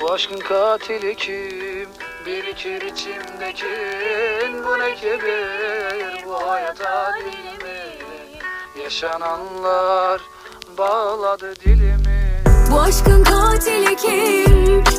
Bu aşkın katili kim? Birikir içimdeki bu ne kibir Bu hayata değil mi? Yaşananlar bağladı dilimi Bu aşkın katili kim?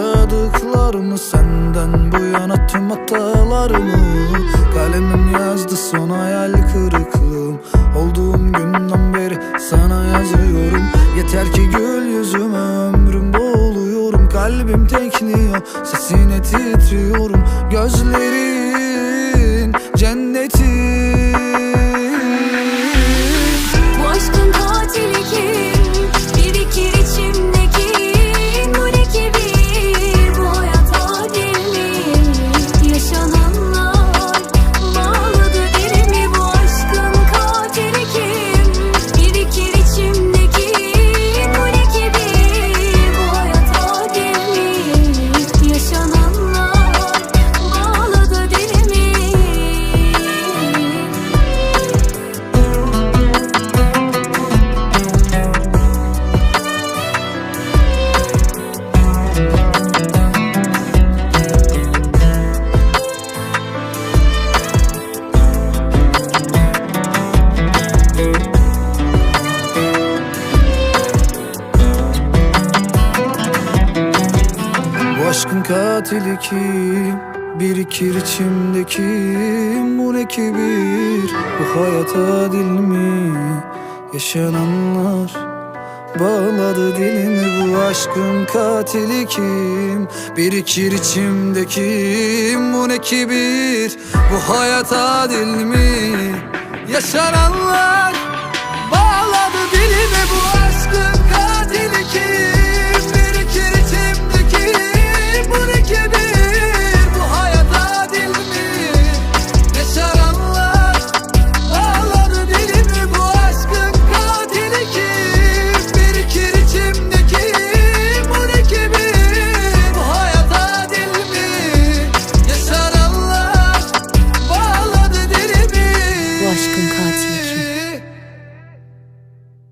Yaşadıklarımı Senden bu yana tüm hatalarımı Kalemim yazdı son hayal kırıklığım. Olduğum günden beri sana yazıyorum. Yeter ki gül yüzüme ömrüm boğuluyorum. Kalbim tekliyor sesine titriyorum. Gözlerin aşkın katili kim? Birikir içimdeki bu ne kibir Bu hayat adil mi? Yaşananlar Bağladı dilimi bu aşkın katili kim? Birikir içimdeki bu ne kibir Bu hayat adil mi? Yaşananlar